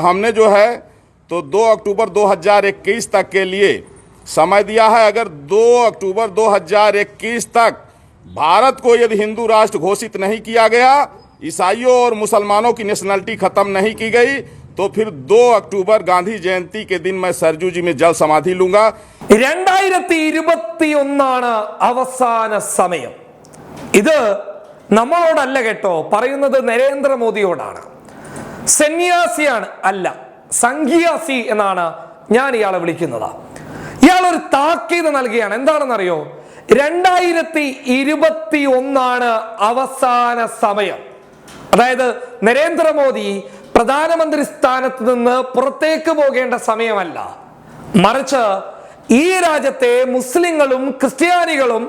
हमने जो है तो 2 अक्टूबर 2021 तक के लिए समय दिया है अगर 2 अक्टूबर 2021 तक भारत को यदि हिंदू राष्ट्र घोषित नहीं किया गया ईसाइयों और मुसलमानों की नेशनलिटी खत्म नहीं की गई तो फिर 2 अक्टूबर गांधी जयंती के दिन मैं सरजू जी में जल समाधि लूंगा രണ്ടായിരത്തി ഇരുപത്തി ഒന്നാണ് അവസാന സമയം ഇത് നമ്മളോടല്ല കേട്ടോ പറയുന്നത് നരേന്ദ്രമോദിയോടാണ് സന്യാസിയാണ് അല്ല സംഘിയാസി എന്നാണ് ഞാൻ ഇയാളെ വിളിക്കുന്നത്. ഇയാൾ ഒരു താക്കീത് നൽകുകയാണ് എന്താണെന്നറിയോ? രണ്ടായിരത്തി ഇരുപത്തി ഒന്നാണ് അവസാന സമയം. അതായത് നരേന്ദ്രമോദി പ്രധാനമന്ത്രി സ്ഥാനത്ത് നിന്ന് പുറത്തേക്ക് പോകേണ്ട സമയമല്ല. മറിച്ച് ഈ രാജ്യത്തെ മുസ്ലിങ്ങളും ക്രിസ്ത്യാനികളും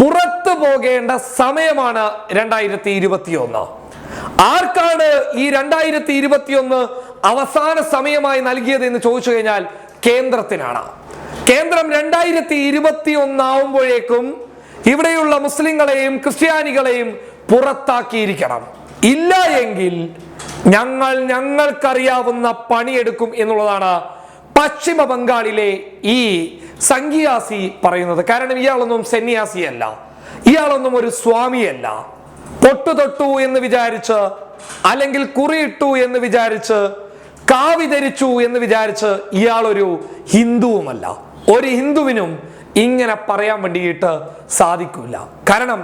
പുറത്തു പോകേണ്ട സമയമാണ് രണ്ടായിരത്തി ഇരുപത്തി ഒന്ന് ആർക്കാണ് ഈ രണ്ടായിരത്തി ഇരുപത്തി ഒന്ന് അവസാന സമയമായി നൽകിയത് എന്ന് ചോദിച്ചു കഴിഞ്ഞാൽ കേന്ദ്രത്തിനാണ്. കേന്ദ്രം രണ്ടായിരത്തി ഇരുപത്തി ഒന്നാവുമ്പോഴേക്കും ഇവിടെയുള്ള മുസ്ലിങ്ങളെയും ക്രിസ്ത്യാനികളെയും പുറത്താക്കിയിരിക്കണം. ഇല്ല എങ്കിൽ ഞങ്ങൾ ഞങ്ങൾക്കറിയാവുന്ന പണിയെടുക്കും എന്നുള്ളതാണ് പശ്ചിമ ബംഗാളിലെ ഈ സംഖ്യാസി പറയുന്നത്. കാരണം ഇയാളൊന്നും സന്യാസിയല്ല. ഇയാളൊന്നും ഒരു സ്വാമിയല്ല. പൊട്ടു തൊട്ടു എന്ന് വിചാരിച്ച് അല്ലെങ്കിൽ കുറിയിട്ടു എന്ന് വിചാരിച്ച് കാവി ധരിച്ചു എന്ന് വിചാരിച്ച് ഇയാളൊരു ഹിന്ദുവുമല്ല. ഒരു ഹിന്ദുവിനും ഇങ്ങനെ പറയാൻ വേണ്ടിയിട്ട് സാധിക്കില്ല. കാരണം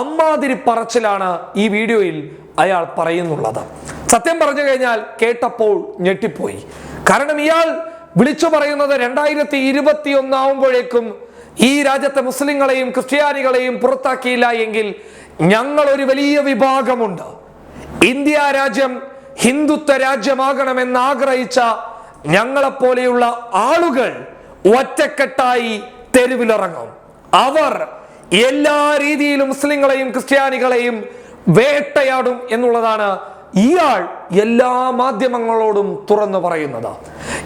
അമ്മാതിരി പറച്ചിലാണ് ഈ വീഡിയോയിൽ അയാൾ പറയുന്നുള്ളത്. സത്യം പറഞ്ഞു കഴിഞ്ഞാൽ കേട്ടപ്പോൾ ഞെട്ടിപ്പോയി. കാരണം ഇയാൾ വിളിച്ചു പറയുന്നത് രണ്ടായിരത്തി ഇരുപത്തി ഒന്നാവുമ്പോഴേക്കും ഈ രാജ്യത്തെ മുസ്ലിങ്ങളെയും ക്രിസ്ത്യാനികളെയും പുറത്താക്കിയില്ല എങ്കിൽ ഞങ്ങൾ ഒരു വലിയ വിഭാഗമുണ്ട്. ഇന്ത്യ രാജ്യം ഹിന്ദുത്വ രാജ്യമാകണമെന്ന് ആഗ്രഹിച്ച ഞങ്ങളെപ്പോലെയുള്ള ആളുകൾ ഒറ്റക്കെട്ടായി തെരുവിലിറങ്ങും. അവർ എല്ലാ രീതിയിലും മുസ്ലിങ്ങളെയും ക്രിസ്ത്യാനികളെയും വേട്ടയാടും എന്നുള്ളതാണ് ഇയാൾ എല്ലാ മാധ്യമങ്ങളോടും തുറന്നു പറയുന്നത്.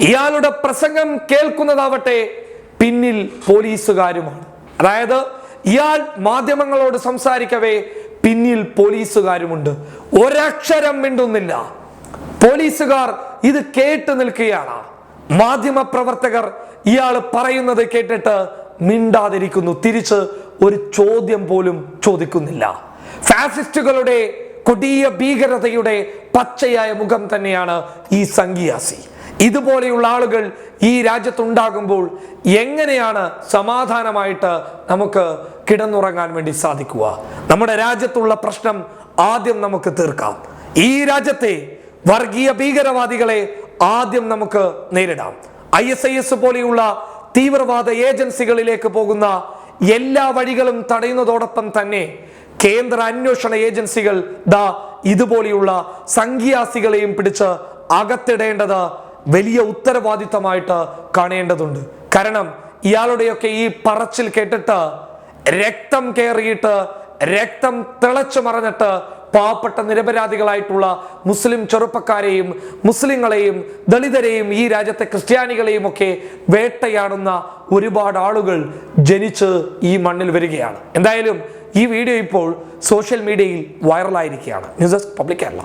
ഇയാളുടെ പ്രസംഗം കേൾക്കുന്നതാവട്ടെ പിന്നിൽ പോലീസുകാരുമാണ്. അതായത് ഇയാൾ മാധ്യമങ്ങളോട് സംസാരിക്കവേ പിന്നിൽ പോലീസുകാരുമുണ്ട്. ഒരക്ഷരം മിണ്ടുന്നില്ല. പോലീസുകാർ ഇത് കേട്ട് നിൽക്കുകയാണ്. മാധ്യമ പ്രവർത്തകർ ഇയാൾ പറയുന്നത് കേട്ടിട്ട് മിണ്ടാതിരിക്കുന്നു. തിരിച്ച് ഒരു ചോദ്യം പോലും ചോദിക്കുന്നില്ല. ഫാസിസ്റ്റുകളുടെ കൊടിയ ഭീകരതയുടെ പച്ചയായ മുഖം തന്നെയാണ് ഈ സംഘിയാസി. ഇതുപോലെയുള്ള ആളുകൾ ഈ രാജ്യത്തുണ്ടാകുമ്പോൾ എങ്ങനെയാണ് സമാധാനമായിട്ട് നമുക്ക് കിടന്നുറങ്ങാൻ വേണ്ടി സാധിക്കുക? നമ്മുടെ രാജ്യത്തുള്ള പ്രശ്നം ആദ്യം നമുക്ക് തീർക്കാം. ഈ രാജ്യത്തെ വർഗീയ ഭീകരവാദികളെ ആദ്യം നമുക്ക് നേരിടാം. ഐ എസ് ഐ എസ് പോലെയുള്ള തീവ്രവാദ ഏജൻസികളിലേക്ക് പോകുന്ന എല്ലാ വഴികളും തടയുന്നതോടൊപ്പം തന്നെ കേന്ദ്ര അന്വേഷണ ഏജൻസികൾ ദാ ഇതുപോലെയുള്ള സംഖ്യാസികളെയും പിടിച്ച് അകത്തിടേണ്ടത് വലിയ ഉത്തരവാദിത്തമായിട്ട് കാണേണ്ടതുണ്ട്. കാരണം ഇയാളുടെയൊക്കെ ഈ പറച്ചിൽ കേട്ടിട്ട് രക്തം കയറിയിട്ട് രക്തം തിളച്ചു മറഞ്ഞിട്ട് പാവപ്പെട്ട നിരപരാധികളായിട്ടുള്ള മുസ്ലിം ചെറുപ്പക്കാരെയും മുസ്ലിങ്ങളെയും ദളിതരെയും ഈ രാജ്യത്തെ ക്രിസ്ത്യാനികളെയും ഒക്കെ വേട്ടയാടുന്ന ഒരുപാട് ആളുകൾ ജനിച്ച് ഈ മണ്ണിൽ വരികയാണ്. എന്തായാലും ഈ വീഡിയോ ഇപ്പോൾ സോഷ്യൽ മീഡിയയിൽ വൈറലായിരിക്കുകയാണ്. News desk public Kerala.